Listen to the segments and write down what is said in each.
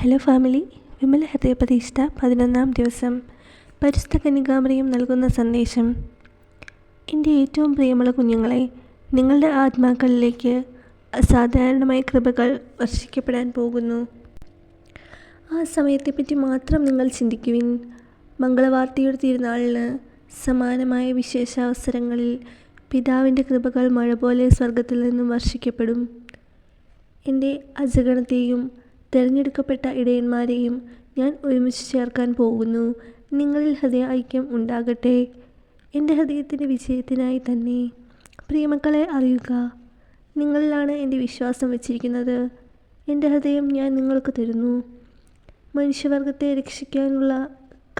Hello family. Vimala ഹൃദയപ്രതിഷ്ഠ പതിനൊന്നാം ദിവസം. പരിശുദ്ധ കന്യകാമറിയം നൽകുന്ന സന്ദേശം. എന്റെ ഏറ്റവും പ്രിയമുള്ള കുഞ്ഞുങ്ങളെ നിങ്ങളുടെ ആത്മാക്കളിലേക്ക് അസാധാരണമായ കൃപകൾ വർഷിക്കപ്പെടാൻ പോകുന്നു. ആ സമയത്തെപ്പറ്റി മാത്രം നിങ്ങൾ ചിന്തിക്കുവിൻ. മംഗളവാർത്തയുടെ തിരുനാളിന് സമാനമായ വിശേഷാവസരങ്ങളിൽ പിതാവിന്റെ കൃപകൾ മഴ പോലെ സ്വർഗത്തിൽ നിന്നും വർഷിക്കപ്പെടും. എന്റെ അജഗണത്തെയും തിരഞ്ഞെടുക്കപ്പെട്ട ഇടയന്മാരെയും ഞാൻ ഒരുമിച്ച് ചേർക്കാൻ പോകുന്നു. നിങ്ങളിൽ ഹൃദയ ഐക്യം ഉണ്ടാകട്ടെ. എന്റെ ഹൃദയത്തിന്റെ വിജയത്തിനായി തന്നെ. പ്രിയമക്കളെ അറിയുക. നിങ്ങളിലാണ് എന്റെ വിശ്വാസം വച്ചിരിക്കുന്നത്. എന്റെ ഹൃദയം ഞാൻ നിങ്ങൾക്ക് തരുന്നു. മനുഷ്യവർഗത്തെ രക്ഷിക്കാനുള്ള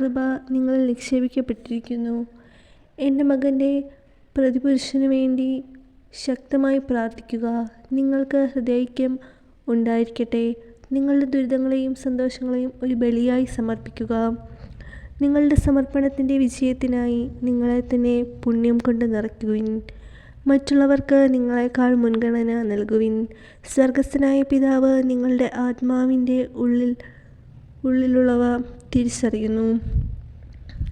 കൃപ നിങ്ങളിൽ നിക്ഷേപിക്കപ്പെട്ടിരിക്കുന്നു. എന്റെ മകന്റെ പ്രതിപുരുഷന് വേണ്ടി ശക്തമായി പ്രാർത്ഥിക്കുക. നിങ്ങൾക്ക് ഹൃദയൈക്യം ഉണ്ടായിരിക്കട്ടെ. നിങ്ങളുടെ ദുരിതങ്ങളെയും സന്തോഷങ്ങളെയും ഒരു ബലിയായി സമർപ്പിക്കുക. നിങ്ങളുടെ സമർപ്പണത്തിന്റെ വിജയത്തിനായി നിങ്ങളെ തന്നെ പുണ്യം കൊണ്ട് നിറയ്ക്കുവിൻ. മറ്റുള്ളവർക്ക് നിങ്ങളെക്കാൾ മുൻഗണന നൽകുവിൻ. സ്വർഗസ്ഥനായ പിതാവ് നിങ്ങളുടെ ആത്മാവിന്റെ ഉള്ളിൽ ഉള്ളിലുള്ളവ തിരിച്ചറിയുന്നു.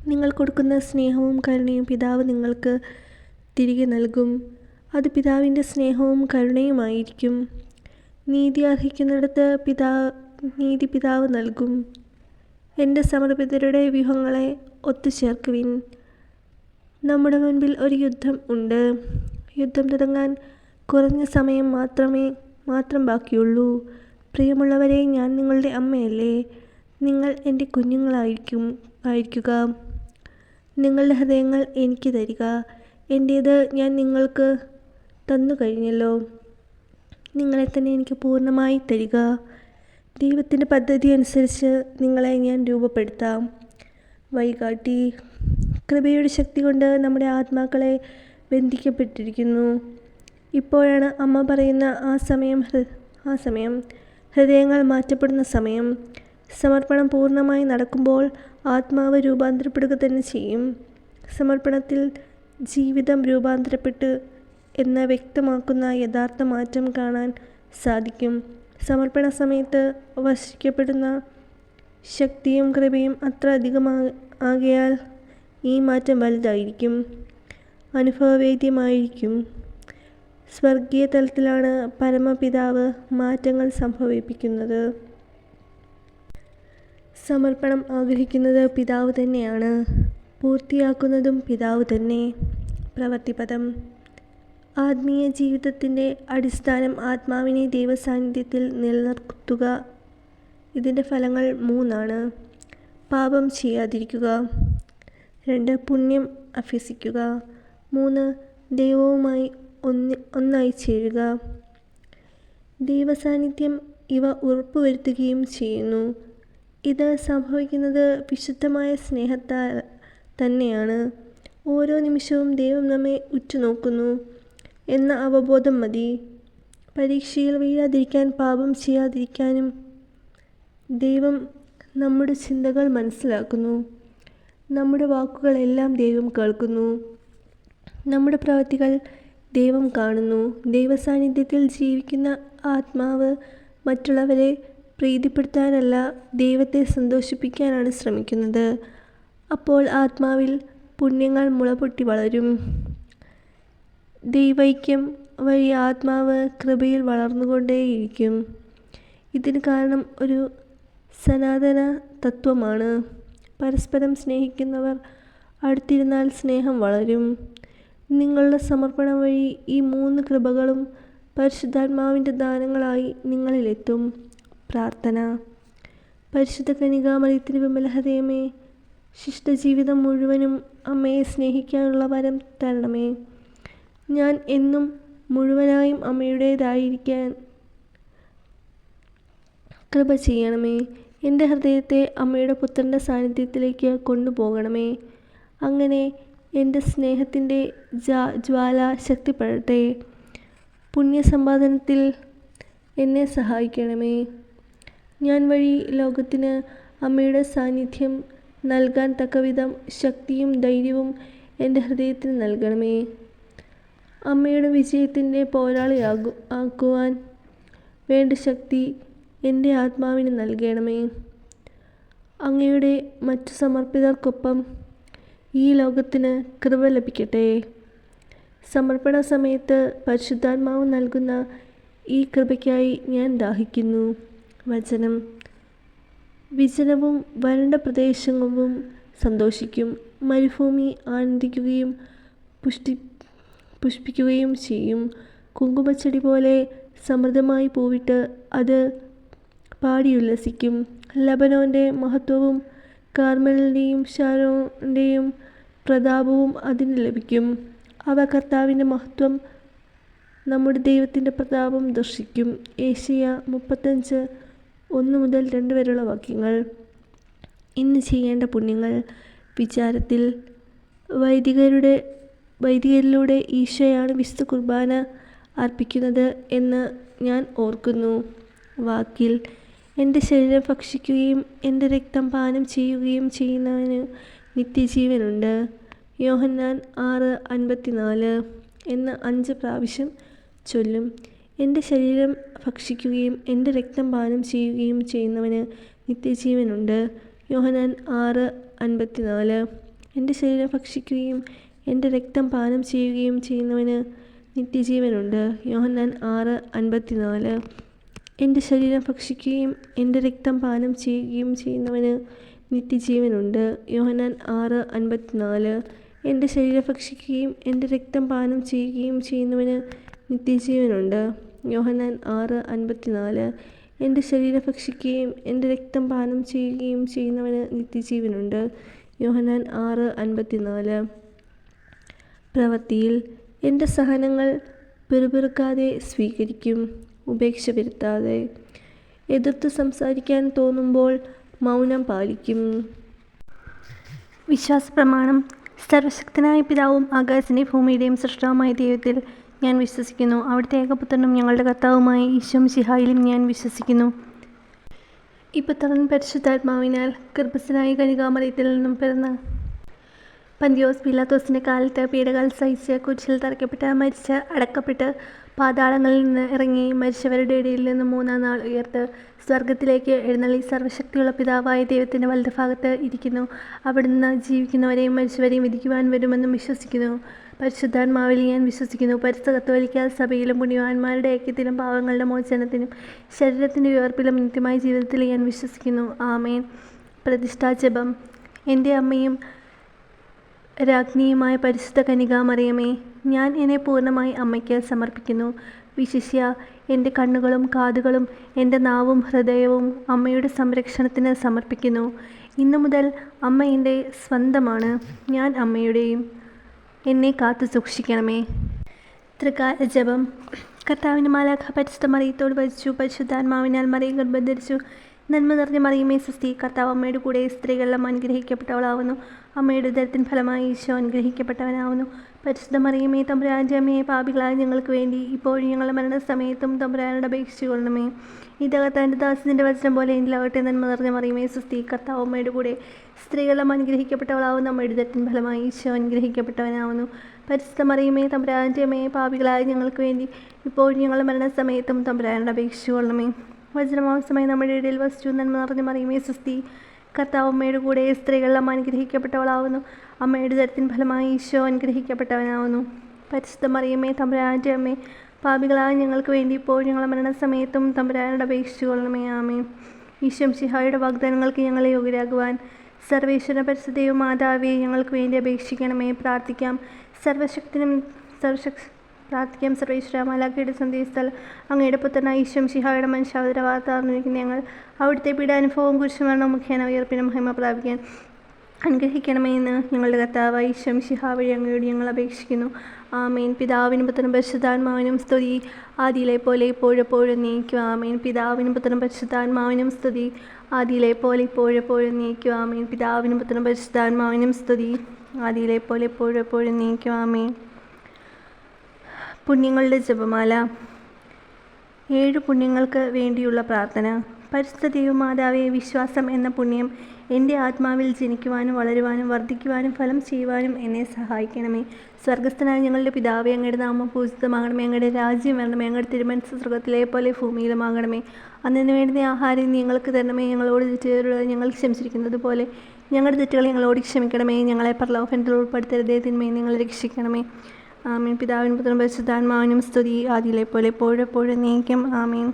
നിങ്ങൾ കൊടുക്കുന്ന സ്നേഹവും കരുണയും പിതാവ് നിങ്ങൾക്ക് തിരികെ നൽകും. അത് പിതാവിന്റെ സ്നേഹവും കരുണയുമായിരിക്കും. നീതി അർഹിക്കുന്നിടത്ത് പിതാവ് നീതി പിതാവ് നൽകും. എന്റെ സമർപ്പിതരുടെ വ്യൂഹങ്ങളെ ഒത്തുചേർക്കുവിൻ. നമ്മുടെ മുൻപിൽ ഒരു യുദ്ധം ഉണ്ട്. യുദ്ധം തുടങ്ങാൻ കുറഞ്ഞ സമയം മാത്രമേ മാത്രം ബാക്കിയുള്ളൂ. പ്രിയമുള്ളവരെ ഞാൻ നിങ്ങളുടെ അമ്മയല്ലേ? നിങ്ങൾ എന്റെ കുഞ്ഞുങ്ങളായിരിക്കും ആയിരിക്കുക. നിങ്ങളുടെ ഹൃദയങ്ങൾ എനിക്ക് തരിക. എന്റേത് ഞാൻ നിങ്ങൾക്ക് തന്നു കഴിഞ്ഞല്ലോ നിങ്ങളെ തന്നെ എനിക്ക് പൂർണമായി തരിക. ദൈവത്തിന്റെ പദ്ധതി അനുസരിച്ച് നിങ്ങളെ ഞാൻ രൂപപ്പെടുത്താം. വഴികാട്ടി. കൃപയുടെ ശക്തി കൊണ്ട് നമ്മുടെ ആത്മാക്കളെ ബന്ധിക്കപ്പെട്ടിരിക്കുന്നു. ഇപ്പോഴാണ് അമ്മ പറയുന്ന ആ സമയം ആ സമയം. ഹൃദയങ്ങൾ മാറ്റപ്പെടുന്ന സമയം. സമർപ്പണം പൂർണമായി നടക്കുമ്പോൾ ആത്മാവ് രൂപാന്തരപ്പെടുക തന്നെ ചെയ്യും. സമർപ്പണത്തിൽ ജീവിതം രൂപാന്തരപ്പെട്ട് എന്ന് വ്യക്തമാക്കുന്ന യഥാർത്ഥ മാറ്റം കാണാൻ സാധിക്കും. സമർപ്പണ സമയത്ത് വശിക്കപ്പെടുന്ന ശക്തിയും കൃപയും അത്ര അധികമാ ആകയാൽ ഈ മാറ്റം വലുതായിരിക്കും. അനുഭവവേദ്യമായിരിക്കും. സ്വർഗീയ തലത്തിലാണ് പരമപിതാവ് മാറ്റങ്ങൾ സംഭവിപ്പിക്കുന്നത്. സമർപ്പണം ആഗ്രഹിക്കുന്നത് പിതാവ് തന്നെയാണ്. പൂർത്തിയാക്കുന്നതും പിതാവ് തന്നെ. പ്രവർത്തിപദം ആത്മീയ ജീവിതത്തിന്റെ അടിസ്ഥാനം ആത്മാവിനെ ദൈവസാന്നിധ്യത്തിൽ നിലനിർത്തുക. ഇതിന്റെ ഫലങ്ങൾ മൂന്നാണ്. പാപം ചെയ്യാതിരിക്കുക. രണ്ട് പുണ്യം അഭ്യസിക്കുക. മൂന്ന് ദൈവവുമായി ഒന്ന് ഒന്നായി ചേരുക. ദൈവസാന്നിധ്യം ഇവ ഉറപ്പുവരുത്തുകയും ചെയ്യുന്നു. ഇത് സംഭവിക്കുന്നത് വിശുദ്ധമായ സ്നേഹത്താൽ തന്നെയാണ്. ഓരോ നിമിഷവും ദൈവം നമ്മെ ഉറ്റുനോക്കുന്നു. എന്ന അവബോധം മതി. പരീക്ഷയിൽ വീഴാതിരിക്കാൻ പാപം ചെയ്യാതിരിക്കാനും ദൈവം നമ്മുടെ ചിന്തകൾ മനസ്സിലാക്കുന്നു. നമ്മുടെ വാക്കുകളെല്ലാം ദൈവം കേൾക്കുന്നു. നമ്മുടെ പ്രവൃത്തികൾ ദൈവം കാണുന്നു. ദൈവസാന്നിധ്യത്തിൽ ജീവിക്കുന്ന ആത്മാവ് മറ്റുള്ളവരെ പ്രീതിപ്പെടുത്താനല്ല ദൈവത്തെ സന്തോഷിപ്പിക്കാനാണ് ശ്രമിക്കുന്നത്. അപ്പോൾ ആത്മാവിൽ പുണ്യങ്ങൾ മുളപൊട്ടി വളരും. ദൈവൈക്യം വഴി ആത്മാവ് കൃപയിൽ വളർന്നുകൊണ്ടേയിരിക്കും. ഇതിന് കാരണം ഒരു സനാതന തത്വമാണ്. പരസ്പരം സ്നേഹിക്കുന്നവർ അടുത്തിരുന്നാൽ സ്നേഹം വളരും. നിങ്ങളുടെ സമർപ്പണം വഴി ഈ മൂന്ന് കൃപകളും പരിശുദ്ധാത്മാവിന്റെ ദാനങ്ങളായി നിങ്ങളിലെത്തും. പ്രാർത്ഥന. പരിശുദ്ധ കനികാമറിയത്തിന് വിമലഹൃദയമേ ശിഷ്ടജീവിതം മുഴുവനും അമ്മയെ സ്നേഹിക്കാനുള്ള വരം തരണമേ. ഞാൻ എന്നും മുഴുവനായും അമ്മയുടേതായിരിക്കാൻ കൃപ ചെയ്യണമേ. എന്റെ ഹൃദയത്തെ അമ്മയുടെ പുത്രന്റെ സാന്നിധ്യത്തിലേക്ക് കൊണ്ടുപോകണമേ. അങ്ങനെ എന്റെ സ്നേഹത്തിന്റെ ജ്വാല ശക്തിപ്പെടട്ടെ. പുണ്യസമ്പാദനത്തിൽ എന്നെ സഹായിക്കണമേ. ഞാൻ വഴി ലോകത്തിന് അമ്മയുടെ സാന്നിധ്യം നൽകാൻ തക്കവിധം ശക്തിയും ധൈര്യവും എന്റെ ഹൃദയത്തിന് നൽകണമേ. അമ്മയുടെ വിജയത്തിന്റെ പോരാളിയാകു ആക്കുവാൻ വേണ്ട ശക്തി എന്റെ ആത്മാവിന് നൽകണമേ. അങ്ങയുടെ മറ്റു സമർപ്പിതർക്കൊപ്പം ഈ ലോകത്തിന് കൃപ ലഭിക്കട്ടെ. സമർപ്പണ സമയത്ത് പരിശുദ്ധാത്മാവ് നൽകുന്ന ഈ കൃപയ്ക്കായി ഞാൻ ദാഹിക്കുന്നു. വചനം. വിജനവും വരണ്ട പ്രദേശങ്ങളും സന്തോഷിക്കും. മരുഭൂമി ആനന്ദിക്കുകയും പുഷ്ടി പുഷ്പിക്കുകയും ചെയ്യും. കുങ്കുമച്ചെടി പോലെ സമൃദ്ധമായി പൂവിട്ട് അത് പാടിയുല്ലസിക്കും. ലബനോന്റെ മഹത്വവും കാർമലിന്റെയും ഷാരോന്റെയും പ്രതാപവും അതിന് ലഭിക്കും. അവ കർത്താവിന്റെ മഹത്വം നമ്മുടെ ദൈവത്തിന്റെ പ്രതാപം ദർശിക്കും. ഏഷ്യ മുപ്പത്തഞ്ച് ഒന്ന് മുതൽ രണ്ട് വരെയുള്ള വാക്യങ്ങൾ. ഇന്ന് ചെയ്യേണ്ട പുണ്യങ്ങൾ. വിചാരത്തിൽ വൈദികരുടെ വൈദികരിലൂടെ ഈശോയാണ് വിശുദ്ധ കുർബാന അർപ്പിക്കുന്നത് എന്ന് ഞാൻ ഓർക്കുന്നു. വാക്കിൽ എന്റെ ശരീരം ഭക്ഷിക്കുകയും എന്റെ രക്തം പാനം ചെയ്യുകയും ചെയ്യുന്നവന് നിത്യജീവനുണ്ട്. യോഹന്നാൻ ആറ് അൻപത്തിനാല് എന്ന് അഞ്ച് പ്രാവശ്യം ചൊല്ലും. എന്റെ ശരീരം ഭക്ഷിക്കുകയും എന്റെ രക്തം പാനം ചെയ്യുകയും ചെയ്യുന്നവന് നിത്യജീവനുണ്ട്. യോഹനാൻ ആറ് അൻപത്തിനാല് എന്റെ ശരീരം ഭക്ഷിക്കുകയും എന്റെ രക്തം പാനം ചെയ്യുകയും ചെയ്യുന്നവന് നിത്യജീവനുണ്ട്. യോഹന്നാൻ ആറ് അൻപത്തിനാല്. എന്റെ ശരീരം ഭക്ഷിക്കുകയും എന്റെ രക്തം പാനം ചെയ്യുകയും ചെയ്യുന്നവന് നിത്യജീവനുണ്ട്. യോഹന്നാൻ ആറ് അൻപത്തിനാല്. എന്റെ ശരീരം ഭക്ഷിക്കുകയും എന്റെ രക്തം പാനം ചെയ്യുകയും ചെയ്യുന്നവന് നിത്യജീവനുണ്ട്. യോഹന്നാൻ ആറ് അൻപത്തിനാല്. എന്റെ ശരീരം ഭക്ഷിക്കുകയും എന്റെ രക്തം പാനം ചെയ്യുകയും ചെയ്യുന്നവന് നിത്യജീവനുണ്ട്. യോഹന്നാൻ ആറ് അൻപത്തിനാല്. പ്രവൃത്തിയിൽ എന്റെ സഹനങ്ങൾ പിറുപിറുക്കാതെ സ്വീകരിക്കും ഉപേക്ഷ വരുത്താതെ. എതിർത്ത് സംസാരിക്കാൻ തോന്നുമ്പോൾ മൗനം പാലിക്കും. വിശ്വാസ പ്രമാണം സർവശക്തനായ പിതാവും ആകാശിന്റെ ഭൂമിയുടെയും സൃഷ്ടാവുമായ ദൈവത്തിൽ ഞാൻ വിശ്വസിക്കുന്നു. അവിടുത്തെ ഏകപുത്രനും ഞങ്ങളുടെ കർത്താവുമായ ഈശോ ശിഹായിലും ഞാൻ വിശ്വസിക്കുന്നു. ഈ പരിശുദ്ധാത്മാവിനാൽ ഗർഭസ്ഥനായ കനികാമറിയത്തിൽ നിന്നും പിറന്ന് പന്തിയോസ് പിലാത്തോസിന്റെ കാലത്ത് പീഡകൾ സഹിച്ച് കുച്ചിൽ തറയ്ക്കപ്പെട്ട് മരിച്ച് അടക്കപ്പെട്ട് പാതാളങ്ങളിൽ നിന്ന് ഇറങ്ങി മരിച്ചവരുടെ ഇടയിൽ നിന്ന് മൂന്നാം നാൾ ഉയർത്ത് സ്വർഗത്തിലേക്ക് എഴുന്നള്ളി സർവശക്തിയുള്ള പിതാവായ ദൈവത്തിന്റെ വലതുഭാഗത്ത് ഇരിക്കുന്നു. അവിടുന്ന് ജീവിക്കുന്നവരെയും മരിച്ചവരെയും വിധിക്കുവാൻ വരുമെന്നും വിശ്വസിക്കുന്നു. പരിശുദ്ധാത്മാവിൽ ഞാൻ വിശ്വസിക്കുന്നു. പരിശുദ്ധ കത്തോലിക്ക സഭയിലും പുണ്യവാന്മാരുടെ ഐക്യത്തിലും പാവങ്ങളുടെ മോചനത്തിനും ശരീരത്തിന്റെ ഉയർപ്പിലും നിത്യമായ ജീവിതത്തിൽ ഞാൻ വിശ്വസിക്കുന്നു. ആമേൻ. പ്രതിഷ്ഠാജപം എന്റെ അമ്മയും രാജ്ഞിയുമായ പരിശുദ്ധ കനികാമറിയമേ ഞാൻ എന്നെ പൂർണമായി അമ്മയ്ക്ക് സമർപ്പിക്കുന്നു. വിശിഷ്യ എന്റെ കണ്ണുകളും കാതുകളും എന്റെ നാവും ഹൃദയവും അമ്മയുടെ സംരക്ഷണത്തിന് സമർപ്പിക്കുന്നു. ഇന്നു മുതൽ അമ്മ എന്റെ സ്വന്തമാണ് ഞാൻ അമ്മയുടെയും എന്നെ കാത്തു സൂക്ഷിക്കണമേ. തൃകാല ജപം. കർത്താവിന് മാലാഖ പരിശുദ്ധ മറിയത്തോട് വരിച്ചു പരിശുദ്ധാത്മാവിനാൽ മറിയം ഗർഭം ധരിച്ചു നന്മ നിറഞ്ഞ മറിയമേ സൃഷ്ടി. കർത്താവ് അമ്മയുടെ കൂടെ സ്ത്രീകളെല്ലാം അനുഗ്രഹിക്കപ്പെട്ടവളാവുന്നു. അമ്മയുടെ ഉദരത്തിൻ ഫലമായി ഈശോ അനുഗ്രഹിക്കപ്പെട്ടവനാവുന്നു. പരിശുദ്ധ മറിയമേ തമ്പുരാന്റെ പാപികളായ ഞങ്ങൾക്ക് വേണ്ടി ഇപ്പോഴും ഞങ്ങളുടെ മരണസമയത്തും തമ്പുരാനോട് അപേക്ഷിച്ചു കൊള്ളണമേ. ഇതകത്താന്റെ ദാസത്തിന്റെ വചനം പോലെ എന്നിലാവട്ടെ നന്മ നിറഞ്ഞ മറിയമേ കർത്താവ് അമ്മയുടെ കൂടെ സ്ത്രീകളും അനുഗ്രഹിക്കപ്പെട്ടവളാവുന്നു. അമ്മയുടെ ഉദരത്തിൻ ഫലമായി ഈശോ അനുഗ്രഹിക്കപ്പെട്ടവനാവുന്നു. പരിശുദ്ധ മറിയമേ തമ്പുരാന്റെ പാപികളായ ഞങ്ങൾക്ക് വേണ്ടി ഇപ്പോഴും ഞങ്ങളുടെ മരണസമയത്തും തമ്പുരാനോട് അപേക്ഷിച്ചു കൊള്ളണമേ. വചനമാവസമായി നമ്മുടെ ഇടയിൽ വസിച്ചു. നന്മ നിറഞ്ഞ മറിയമേ സുസ്തി കർത്താവ് അമ്മയുടെ കൂടെ സ്ത്രീകളെല്ലാം അനുഗ്രഹിക്കപ്പെട്ടവളാവുന്നു. അമ്മയുടെ ദരത്തിൻ ഫലമായി ഈശോ അനുഗ്രഹിക്കപ്പെട്ടവനാവുന്നു. പരിശുദ്ധ മറിയമ്മേ തമ്പുരാന്റെ അമ്മേ പാപികളായ ഞങ്ങൾക്ക് വേണ്ടി ഇപ്പോൾ ഞങ്ങളുടെ മരണസമയത്തും തമ്പുരാനോട് അപേക്ഷിച്ചു കൊള്ളണമേ ആമേ ഈശോ ശിഹായുടെ വാഗ്ദാനങ്ങൾക്ക് ഞങ്ങളെ യോഗ്യരാകുവാൻ സർവേശ്വര പരിസ്ഥിതിയും മാതാവിയെ ഞങ്ങൾക്ക് വേണ്ടി അപേക്ഷിക്കണമേ പ്രാർത്ഥിക്കാം. സർവശക്തിനും സർവശക് പ്രാർത്ഥിക്കാം. സർവേശ്വര മാലാക്കിയുടെ സന്ദേശസ്ഥൽ അങ്ങയുടെ പുത്രനായ ഈശ്വം ശിഹായുടെ മനുഷ്യാവതര വാർത്ത അറിഞ്ഞിരിക്കുന്ന ഞങ്ങൾ അവിടുത്തെ പീഡാനുഭവവും കുരിശുമരണവും മുഖേന ഉയർപ്പിന് മഹിമ പ്രാപിക്കാൻ അനുഗ്രഹിക്കണമേ എന്ന് ഞങ്ങളുടെ കർത്താവ് ഈശ്വം ശിഹ വഴി അങ്ങയോട് ഞങ്ങൾ അപേക്ഷിക്കുന്നു. ആമേൻ. പിതാവിനും പുത്രനും പരിശുദ്ധാത്മാവിനും സ്തുതി. ആദിയിലെ പോലെ ഇപ്പോഴെപ്പോഴും നീക്കും ആമേൻ. പിതാവിനും പുത്രനും പരിശുദ്ധാത്മാവിനും സ്തുതി. ആദിയിലെ പോലെ ഇപ്പോഴെപ്പോഴും നീക്കും ആമേൻ. പിതാവിനും പുത്രനും പരിശുദ്ധാത്മാവിനും സ്തുതി. ആദിയിലെ പോലെ ഇപ്പോഴെപ്പോഴും നീക്കും ആമേൻ. പുണ്യങ്ങളുടെ ജപമാല. ഏഴ് പുണ്യങ്ങൾക്ക് വേണ്ടിയുള്ള പ്രാർത്ഥന. പരിശുദ്ധ മാതാവേ വിശ്വാസം എന്ന പുണ്യം എന്റെ ആത്മാവിൽ ജനിക്കുവാനും വളരുവാനും വർദ്ധിക്കുവാനും ഫലം ചെയ്യുവാനും എന്നെ സഹായിക്കണമേ. സ്വർഗസ്ഥനായ ഞങ്ങളുടെ പിതാവേ അങ്ങയുടെ നാമം പൂജിതമാകണമേ. അങ്ങയുടെ രാജ്യം വരണമേ. അങ്ങയുടെ തിരുമനസ് സ്വർഗത്തിലെ പോലെ ഭൂമിയിലുമാകണമേ. അന്നിന് വേണ്ടുന്ന ആഹാരം ഞങ്ങൾക്ക് തരണമേ. ഞങ്ങളോട് തെറ്റുകാരോട് ഞങ്ങൾ ക്ഷമിച്ചിരിക്കുന്നത് പോലെ ഞങ്ങളുടെ തെറ്റുകൾ ഞങ്ങളോട് ക്ഷമിക്കണമേ. ഞങ്ങളെ പ്രലോഭനത്തിൽ ഉൾപ്പെടുത്തരുതേ. തിന്മയെ നിങ്ങൾ രക്ഷിക്കണമേ. ആമീൻ. പിതാവിൻ പുത്രൻ പരിശുദ്ധാത്മാവിനും സ്തുതി. ആദിയിലെ പോലെ എപ്പോഴെപ്പോഴും നീക്കം ആമീൻ.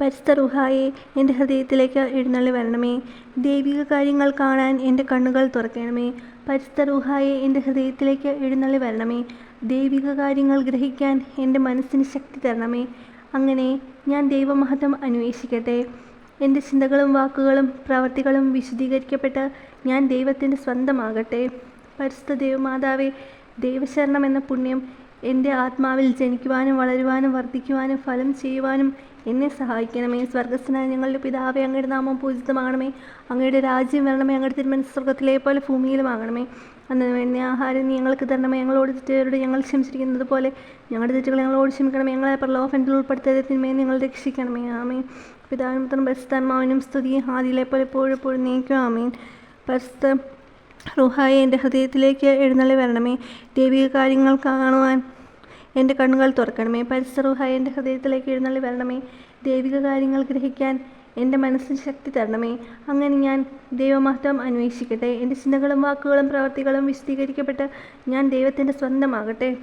പരിശുദ്ധ റുഹായെ എന്റെ ഹൃദയത്തിലേക്ക് എഴുന്നള്ളി വരണമേ. ദൈവിക കാര്യങ്ങൾ കാണാൻ എന്റെ കണ്ണുകൾ തുറക്കണമേ. പരിസ്ഥ റുഹായെ എന്റെ ഹൃദയത്തിലേക്ക് എഴുന്നള്ളി വരണമേ. ദൈവിക കാര്യങ്ങൾ ഗ്രഹിക്കാൻ എന്റെ മനസ്സിന് ശക്തി തരണമേ. അങ്ങനെ ഞാൻ ദൈവമഹത്വം അന്വേഷിക്കട്ടെ. എന്റെ ചിന്തകളും വാക്കുകളും പ്രവർത്തികളും വിശദീകരിക്കപ്പെട്ട് ഞാൻ ദൈവത്തിന്റെ സ്വന്തമാകട്ടെ. പരിസ്ഥ ദൈവമാതാവേ ദൈവശരണം എന്ന പുണ്യം എന്റെ ആത്മാവിൽ ജനിക്കുവാനും വളരുവാനും വർദ്ധിക്കുവാനും ഫലം ചെയ്യുവാനും എന്നെ സഹായിക്കണമേ. സ്വർഗസ്ഥനായ ഞങ്ങളുടെ പിതാവേ അങ്ങയുടെ നാമം പൂജിതമാകണമേ. അങ്ങയുടെ രാജ്യം വരണമേ. അങ്ങയുടെ തിരുമൻ സ്വർഗത്തിലെ പോലെ ഭൂമിയിലുമാകണമേ അന്ന് എന്നെ ആഹാരം ഞങ്ങൾക്ക് തരണമേ. ഞങ്ങളോട് തെറ്റുകാരോട് ഞങ്ങൾ ക്ഷമിച്ചിരിക്കുന്നത് പോലെ ഞങ്ങളുടെ തെറ്റുകൾ ഞങ്ങളോട് ക്ഷമിക്കണമേ. ഞങ്ങളെ പ്രലോഭനത്തിൽ ഉൾപ്പെടുത്തിയത് തിന്മയെ നിങ്ങൾ രക്ഷിക്കണമേ. ആമേ പിതാവിനും പുത്രനും പരിശുദ്ധാത്മാവിനും സ്തുതി ആദിയിലെ പോലെ എപ്പോഴും എപ്പോഴും നീക്കും. ആമീൻ. പരിസ്ഥ റുഹായി എന്റെ ഹൃദയത്തിലേക്ക് എഴുന്നള്ളി വരണമേ. ദൈവിക കാര്യങ്ങൾ കാണുവാൻ എന്റെ കണ്ണുകൾ തുറക്കണമേ. റുഹായെ എന്റെ ഹൃദയത്തിലേക്ക് എഴുന്നള്ളി വരണമേ. ദൈവിക കാര്യങ്ങൾ ഗ്രഹിക്കാൻ എന്റെ മനസ്സിന് ശക്തി തരണമേ. അങ്ങനെ ഞാൻ ദൈവമഹത്വം അന്വേഷിക്കട്ടെ. എന്റെ ചിന്തകളും വാക്കുകളും പ്രവർത്തികളും വിശദീകരിക്കപ്പെട്ട് ഞാൻ ദൈവത്തിന്റെ സ്വന്തമാകട്ടെ.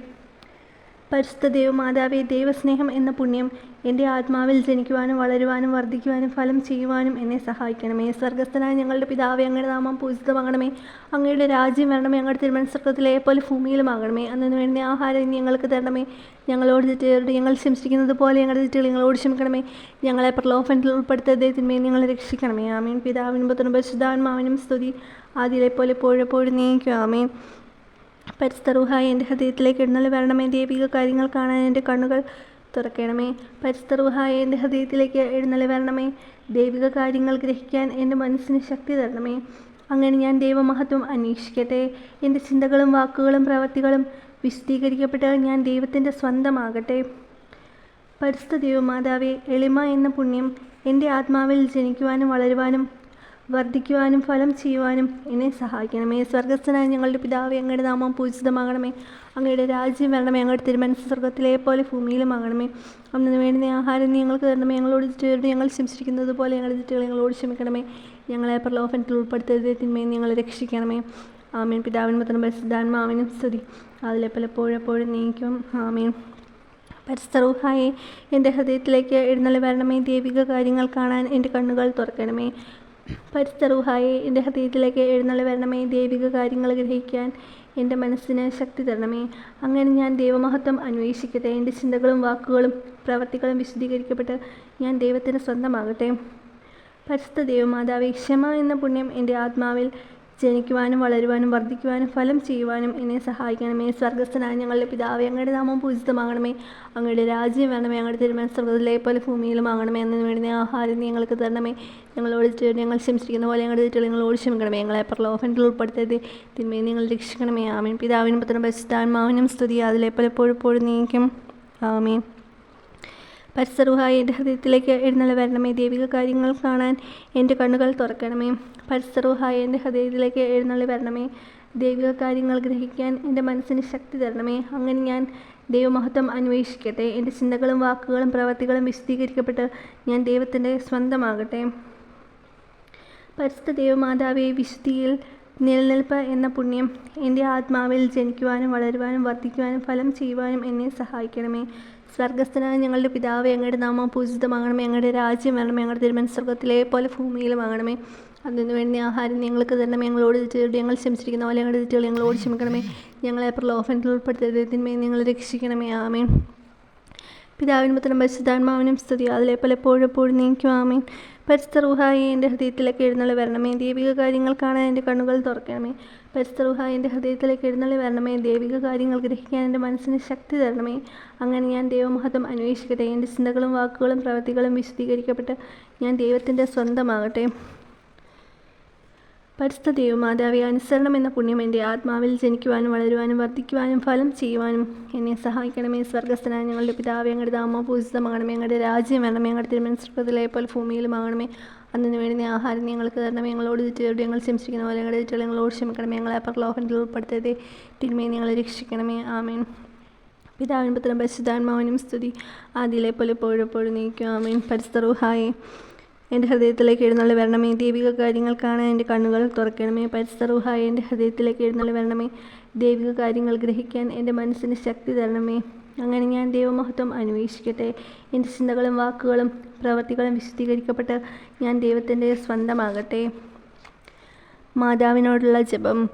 പരിശുദ്ധ ദേവമാതാവെ ദൈവസ്നേഹം എന്ന പുണ്യം എന്റെ ആത്മാവിൽ ജനിക്കുവാനും വളരുവാനും വർദ്ധിക്കുവാനും ഫലം ചെയ്യുവാനും എന്നെ സഹായിക്കണമേ. സ്വർഗസ്ഥനായ ഞങ്ങളുടെ പിതാവേ അങ്ങയുടെ നാമം പൂജിതമാകണമേ. അങ്ങയുടെ രാജ്യം വരണമേ. അങ്ങയുടെ തിരുമനസ്വർഗത്തിലെ പോലെ ഭൂമിയിലുമാകണമേ. അന്നു വേണ്ട ആഹാരം ഇനി ഞങ്ങൾക്ക് തരണമേ. ഞങ്ങളോട് തെറ്റുകാരോട് ഞങ്ങൾ ശംസിക്കുന്നത് പോലെ ഞങ്ങളുടെ തെറ്റുകൾ ഞങ്ങളോട് ക്ഷമിക്കണമേ. ഞങ്ങളെ പ്രലോഭനത്തിൽ ഉൾപ്പെടുത്തതേ തിന്മയെ ഞങ്ങളെ രക്ഷിക്കണമേ. ആമീൻ. പിതാവിനും പുത്രനും പരിശുദ്ധാത്മാവിനും സ്തുതി. ആദ്യയിലെ പോലെ എപ്പോഴെപ്പോഴും നീക്കും ആമീൻ. പരിശുദ്ധ റുഹായി എന്റെ ഹൃദയത്തിലേക്ക് എഴുന്നള്ളി വരണമേ ദൈവിക കാര്യങ്ങൾ കാണാൻ എന്റെ കണ്ണുകൾ തുറക്കണമേ. പരിശുദ്ധ റുഹായി എന്റെ ഹൃദയത്തിലേക്ക് എഴുന്നള്ളി വരണമേ. ദൈവിക കാര്യങ്ങൾ ഗ്രഹിക്കാൻ എന്റെ മനസ്സിന് ശക്തി തരണമേ. അങ്ങനെ ഞാൻ ദൈവമഹത്വം അന്വേഷിക്കട്ടെ. എന്റെ ചിന്തകളും വാക്കുകളും പ്രവൃത്തികളും വിശദീകരിക്കപ്പെട്ട് ഞാൻ ദൈവത്തിന്റെ സ്വന്തമാകട്ടെ. പരിസ്ഥിതി ദൈവമാതാവേ എളിമ എന്ന പുണ്യം എന്റെ ആത്മാവിൽ ജനിക്കുവാനും വളരുവാനും വർദ്ധിക്കുവാനും ഫലം ചെയ്യുവാനും എന്നെ സഹായിക്കണമേ. സ്വർഗസ്ഥനായ ഞങ്ങളുടെ പിതാവ് അങ്ങയുടെ നാമം പൂജിതമാകണമേ. അങ്ങയുടെ രാജ്യം വരണമേ. അങ്ങയുടെ തിരുമനസ് സ്വർഗത്തിലെ പോലെ ഭൂമിയിലുമാകണമേ അന്നു വേണ്ടുന്ന ആഹാരം ഞങ്ങൾക്ക് തരണമേ. ഞങ്ങളോട് ചേർന്ന് ഞങ്ങൾ ശംസിക്കുന്നത് പോലെ ഞങ്ങളുടെ തെറ്റുകൾ ഞങ്ങളോട് ക്ഷമിക്കണമേ. ഞങ്ങളെ പ്രലോഭനത്തിൽ ഉൾപ്പെടുത്തരുതേ തിന്മയെ ഞങ്ങളെ രക്ഷിക്കണമേ. ആമീൻ. പിതാവിനും പുത്രനും പരിശുദ്ധാത്മാവിനും സ്തുതി. അതിലെ പലപ്പോഴെപ്പോഴും നീക്കും ആമീൻ. പരിസ്ഥറൂഹായെ എന്റെ ഹൃദയത്തിലേക്ക് എഴുന്നള്ളി വരണമേ. ദൈവിക കാര്യങ്ങൾ കാണാൻ എന്റെ കണ്ണുകൾ തുറക്കണമേ. പരിസ്ഥറൂഹായെ എന്റെ ഹൃദയത്തിലേക്ക് എഴുന്നള്ളി വരണമേ ദൈവിക കാര്യങ്ങൾ ഗ്രഹിക്കാൻ എന്റെ മനസ്സിന് ശക്തി തരണമേ. അങ്ങനെ ഞാൻ ദൈവമഹത്വം അന്വേഷിക്കട്ടെ. എന്റെ ചിന്തകളും വാക്കുകളും പ്രവർത്തികളും വിശദീകരിക്കപ്പെട്ട് ഞാൻ ദൈവത്തിന് സ്വന്തമാകട്ടെ. പരിസ്ഥ ദൈവമാതാവേ ക്ഷമ എന്ന പുണ്യം എന്റെ ആത്മാവിൽ ജനിക്കുവാനും വളരുവാനും വർദ്ധിക്കുവാനും ഫലം ചെയ്യുവാനും എന്നെ സഹായിക്കണമേ. സ്വർഗസ്ഥനായ ഞങ്ങളുടെ പിതാവേ അങ്ങയുടെ നാമം പൂജിതമാകണമേ. അങ്ങയുടെ രാജ്യം വേണമേ അങ്ങയുടെ തിരുമനസ് സ്വർഗത്തിലെ പോലെ ഭൂമിയിലും ആകണമേ. എന്നതിന് വേണ്ടി ആഹാരം ഞങ്ങൾക്ക് തരണമേ. ഞങ്ങളോട് ഞങ്ങൾ ക്ഷമിച്ചിരിക്കുന്ന പോലെ ഞങ്ങളുടെ തെറ്റുകൾ ഓടി ക്ഷമിക്കണമേ. ഞങ്ങളെ പ്രലോഭനത്തിൽ ഉൾപ്പെടുത്തിയത് തിന്മയെ നിങ്ങൾ രക്ഷിക്കണമേ. ആമീൻ. പിതാവിനും പുത്രനും പരിശുദ്ധാത്മാവിനും സ്തുതി. അതിലെ പലപ്പോഴും നീക്കും ആമീൻ. പരിസറുഹായി എന്റെ ഹൃദയത്തിലേക്ക് എഴുന്നള്ളി വരണമേ. ദൈവിക കാര്യങ്ങൾ കാണാൻ എന്റെ കണ്ണുകൾ തുറക്കണമേ. പരിസറുഹായി എന്റെ ഹൃദയത്തിലേക്ക് എഴുന്നള്ളി വരണമേ. ദൈവിക കാര്യങ്ങൾ ഗ്രഹിക്കാൻ എന്റെ മനസ്സിന് ശക്തി തരണമേ. അങ്ങനെ ഞാൻ ദൈവമഹത്വം അന്വേഷിക്കട്ടെ. എന്റെ ചിന്തകളും വാക്കുകളും പ്രവർത്തികളും വിശദീകരിക്കപ്പെട്ട് ഞാൻ ദൈവത്തിന്റെ സ്വന്തമാകട്ടെ. പരിസ്ഥ ദൈവമാതാവെ വിശുദ്ധിയിൽ നിലനിൽപ്പ് എന്ന പുണ്യം എന്റെ ആത്മാവിൽ ജനിക്കുവാനും വളരുവാനും വർദ്ധിക്കുവാനും ഫലം ചെയ്യുവാനും എന്നെ സഹായിക്കണമേ. സ്വർഗസ്ഥനായ ഞങ്ങളുടെ പിതാവ് ഞങ്ങളുടെ നാമം പൂജിതമാകണമേ ഞങ്ങളുടെ രാജ്യം വരണമേ ഞങ്ങളുടെ തിരുമൻ സ്വർഗത്തിലെ പോലെ ഭൂമിയിലുമാകണമേ അതിനു വേണ്ടി ആഹാരം ഞങ്ങൾക്ക് തരണമേ ഞങ്ങളോട് തെറ്റുകൾ ഞങ്ങൾ ക്ഷമിച്ചിരിക്കുന്ന പോലെ ഞങ്ങളുടെ തെറ്റുകൾ ഞങ്ങളോട് ക്ഷമിക്കണമേ. ഞങ്ങളെ പ്രലോഭനത്തിൽ ഉൾപ്പെടുത്തരുത് തിന്മയെ ഞങ്ങൾ രക്ഷിക്കണമേ. ആമേൻ. പിതാവിനും പുത്രനും പരിശുദ്ധാത്മാവിനും സ്തുതി. അതിലെ പലപ്പോഴെപ്പോഴും നീക്കും ആമേൻ. പരിശുദ്ധ റുഹായി എന്റെ ഹൃദയത്തിലേക്ക് എഴുന്നള്ളി വരണമേ. ദൈവിക കാര്യങ്ങൾ കാണാൻ എന്റെ കണ്ണുകൾ തുറക്കണമേ. പരിശുദ്ധ റുഹായി എന്റെ ഹൃദയത്തിലേക്ക് എഴുന്നള്ളി വരണമേ. ദൈവിക കാര്യങ്ങൾ ഗ്രഹിക്കാൻ എന്റെ മനസ്സിന് ശക്തി തരണമേ. അങ്ങനെ ഞാൻ ദൈവമഹത്വം അന്വേഷിക്കട്ടെ. എന്റെ ചിന്തകളും വാക്കുകളും പ്രവൃത്തികളും വിശദീകരിക്കപ്പെട്ട് ഞാൻ ദൈവത്തിന്റെ സ്വന്തമാകട്ടെ. പരിസ്ഥ ദൈവമാതാവെ അനുസരണം എന്ന പുണ്യം എന്റെ ആത്മാവിൽ ജനിക്കുവാനും വളരുവാനും വർദ്ധിക്കുവാനും ഫലം ചെയ്യുവാനും എന്നെ സഹായിക്കണമേ. സ്വർഗസ്ഥനായ ഞങ്ങളുടെ പിതാവ് ഞങ്ങളുടെ നാമ പൂജിതമാകണമേ. ഞങ്ങളുടെ രാജ്യം വേണമേ ഞങ്ങളുടെ തിരുമനസ്പതിലെ പോലെ ഭൂമിയിലുമാകണമേ അന്നു വേണ്ടി ആഹാരം ഞങ്ങൾക്ക് തരണം. ഞങ്ങളോട് തെറ്റുകാരോട് ഞങ്ങൾ ക്ഷമിച്ചിരിക്കുന്ന പോലെ ഞങ്ങളുടെ തെറ്റുകൾ ഞങ്ങളോട് ക്ഷമിക്കണമേ ഞങ്ങളെ പ്രലോഭനത്തിൽ ഉൾപ്പെടുത്തരുതേ. തിന്മയെ ഞങ്ങളെ രക്ഷിക്കണമേ. ആമേൻ. പിതാവിനും പുത്രം പരിശുദ്ധാത്മാവിനും സ്തുതി. ആദ്യയിലെ പോലെ എപ്പോഴെപ്പോഴും നീക്കും. ആമേൻ. പരിസ്ഥറുഹായെ എന്റെ ഹൃദയത്തിലേക്ക് എഴുന്നള്ളി വരണമേ. ദൈവിക കാര്യങ്ങൾക്കാണ് എന്റെ കണ്ണുകൾ തുറക്കണമേ. പരിസ്ഥറുഹായ എന്റെ ഹൃദയത്തിലേക്ക് എഴുന്നള്ളി വരണമേ. ദൈവിക കാര്യങ്ങൾ ഗ്രഹിക്കാൻ എന്റെ മനസ്സിന് ശക്തി തരണമേ. അങ്ങനെ ഞാൻ ദൈവമഹത്വം അന്വേഷിക്കട്ടെ. എന്റെ ചിന്തകളും വാക്കുകളും പ്രവർത്തികളും വിശദീകരിക്കപ്പെട്ട് ഞാൻ ദൈവത്തിന്റെ സ്വന്തമാകട്ടെ. മാതാവിനോടുള്ള ജപം.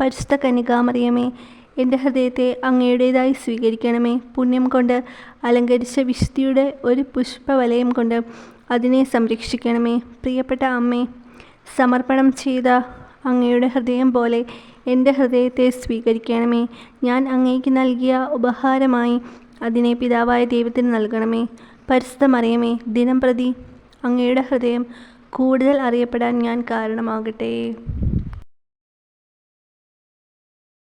പരിശുദ്ധ കനികാമറിയമേ എന്റെ ഹൃദയത്തെ അങ്ങയുടേതായി സ്വീകരിക്കണമേ. പുണ്യം കൊണ്ട് അലങ്കരിച്ച വിശുദ്ധിയുടെ ഒരു പുഷ്പവലയം കൊണ്ട് അതിനെ സംരക്ഷിക്കണമേ. പ്രിയപ്പെട്ട അമ്മേ സമർപ്പണം ചെയ്ത അങ്ങയുടെ ഹൃദയം പോലെ എന്റെ ഹൃദയത്തെ സ്വീകരിക്കണമേ. ഞാൻ അങ്ങേക്ക് നൽകിയ ഉപഹാരമായി അതിനെ പിതാവായ ദൈവത്തിന് നൽകണമേ. പരിശുദ്ധ മറിയമേ ദിനം പ്രതി അങ്ങയുടെ ഹൃദയം കൂടുതൽ അറിയപ്പെടാൻ ഞാൻ കാരണമാകട്ടെ.